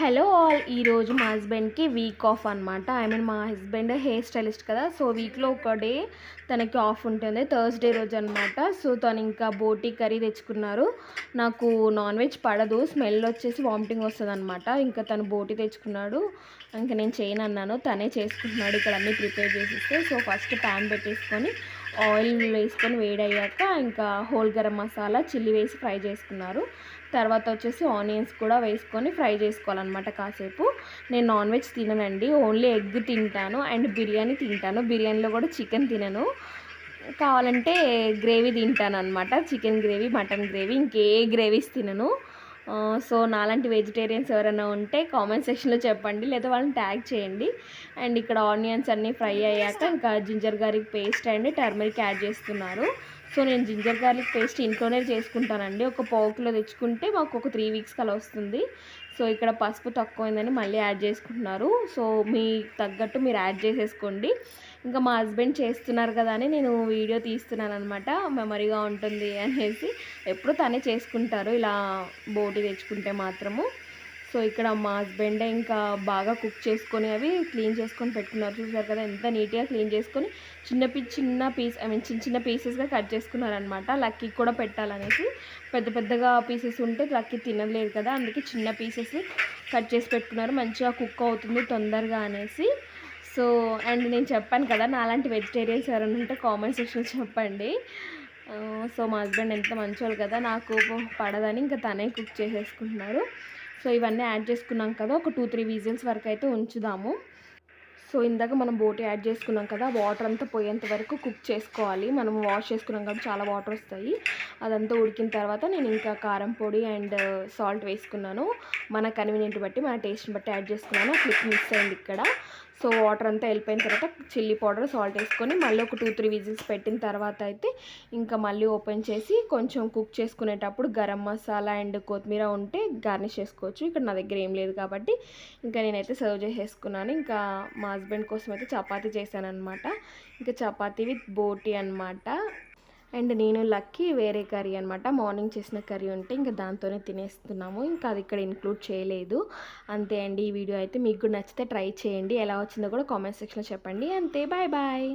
Hello all ఈరోజు మా హస్బెండ్కి వీక్ ఆఫ్ అనమాట ఐ మీన్ మా హస్బెండ్ హెయిర్ స్టైలిస్ట్ కదా సో వీక్లో ఒక డే తనకి ఆఫ్ ఉంటుంది. థర్స్డే రోజు అనమాట సో తను ఇంకా బోటీ కర్రీ తెచ్చుకున్నారు. నాకు నాన్ వెజ్ పడదు స్మెల్ వచ్చేసి వామిటింగ్ వస్తుంది అనమాట ఇంకా తను బోటీ తెచ్చుకున్నాడు. ఇంకా నేను చేయను అన్నాను తనే చేసుకుంటున్నాడు. ఇక్కడ అన్నీ ప్రిపేర్ చేసిస్తే. సో ఫస్ట్ ప్యాన్ పెట్టేసుకొని ఆయిల్ వేసుకొని వేడయ్యాక ఇంకా హోల్ గరం మసాలా చిల్లీ వేసి ఫ్రై చేసుకున్నారు. తర్వాత వచ్చేసి ఆనియన్స్ కూడా వేసుకొని ఫ్రై చేసుకోవాలన్నమాట కాసేపు. నేను నాన్ వెజ్ తిననండి ఓన్లీ ఎగ్ తింటాను అండ్ బిర్యానీ తింటాను. బిర్యానీలో కూడా చికెన్ తినను. కావాలంటే గ్రేవీ తింటాను అనమాట చికెన్ గ్రేవీ మటన్ గ్రేవీ ఇంకే గ్రేవీస్ తినను. సో నాలాంటి వెజిటేరియన్స్ ఎవరైనా ఉంటే కామెంట్ సెక్షన్లో చెప్పండి లేదా వాళ్ళని ట్యాగ్ చేయండి. అండ్ ఇక్కడ ఆనియన్స్ అన్నీ ఫ్రై అయ్యాక ఇంకా ginger garlic paste and turmeric add చేస్తున్నారు. సో నేను జింజర్ గార్లిక్ పేస్ట్ ఇంట్లోనే చేసుకుంటానండి. ఒక పావు కిలో తెచ్చుకుంటే మాకు ఒక త్రీ వీక్స్కి అలా వస్తుంది. సో ఇక్కడ పసుపు తక్కువైందని మళ్ళీ యాడ్ చేసుకుంటున్నారు. సో మీ తగ్గట్టు మీరు యాడ్ చేసేసుకోండి. ఇంకా మా హస్బెండ్ చేస్తున్నారు కదా అని నేను వీడియో తీస్తున్నాను అనమాట మెమరీగా ఉంటుంది అనేసి ఎప్పుడు తనే చేసుకుంటారు. ఇలా బోటి తెచ్చుకుంటే మాత్రము. సో ఇక్కడ మా హస్బెండ్ ఇంకా బాగా కుక్ చేసుకొని అవి క్లీన్ చేసుకొని పెట్టుకున్నారు. చూసారు కదా ఎంత నీట్గా క్లీన్ చేసుకొని చిన్న చిన్న పీస్ ఐ మీన్ చిన్న చిన్న పీసెస్గా కట్ చేసుకున్నారనమాట లక్కీ కూడా పెట్టాలనేసి పెద్ద పెద్దగా పీసెస్ ఉంటే లక్కీ తినలేదు కదా అందుకే చిన్న పీసెస్ కట్ చేసి పెట్టుకున్నారు. మంచిగా కుక్ అవుతుంది తొందరగా అనేసి. సో అండ్ నేను చెప్పాను కదా నాలాంటి వెజిటేరియన్స్ ఎవరైనా ఉంటే కామెంట్ సెక్షన్లో చెప్పండి. సో మా హస్బెండ్ ఎంత మంచోళ్ళు కదా నాకు పడదని ఇంకా తనే కుక్ చేసేసుకుంటున్నారు. సో ఇవన్నీ యాడ్ చేసుకున్నాం కదా ఒక టూ త్రీ విజిల్స్ వరకు అయితే ఉంచుదాము. సో ఇందాక మనం బోటి యాడ్ చేసుకున్నాం కదా వాటర్ అంతా పోయేంత వరకు కుక్ చేసుకోవాలి. మనం వాష్ చేసుకున్నాం కాబట్టి చాలా వాటర్ వస్తాయి. అదంతా ఉడికిన తర్వాత నేను ఇంకా కారం పొడి అండ్ సాల్ట్ వేసుకున్నాను. మన కన్వీనియంట్ బట్టి మన టేస్ట్ని బట్టి యాడ్ చేసుకున్నాను. క్లిప్ మిక్స్ అయింది ఇక్కడ. సో వాటర్ అంతా వెళ్ళిపోయిన తర్వాత చిల్లీ పౌడర్ సాల్ట్ వేసుకొని మళ్ళీ ఒక టూ త్రీ విజిల్స్ పెట్టిన తర్వాత అయితే ఇంకా మళ్ళీ ఓపెన్ చేసి కొంచెం కుక్ చేసుకునేటప్పుడు గరం మసాలా అండ్ కొత్తిమీర ఉంటే గార్నిష్ చేసుకోవచ్చు. ఇక్కడ నా దగ్గర ఏం లేదు కాబట్టి. ఇంకా నేనైతే సర్వ్ చేసేసుకున్నాను. ఇంకా మా హస్బెండ్ కోసం అయితే చపాతీ చేశానమాట ఇంకా చపాతీ విత్ బోటి అనమాట అండ్ నేను లక్కీ వేరే కర్రీ అనమాట మార్నింగ్ చేసిన కర్రీ ఉంటే ఇంకా దాంతోనే తినేస్తున్నాము. ఇంకా అది ఇక్కడ ఇంక్లూడ్ చేయలేదు. అంతే అండి ఈ వీడియో అయితే మీకు నచ్చితే ట్రై చేయండి. ఎలా వచ్చిందో కూడా కామెంట్ సెక్షన్లో చెప్పండి. అంతే బాయ్ బాయ్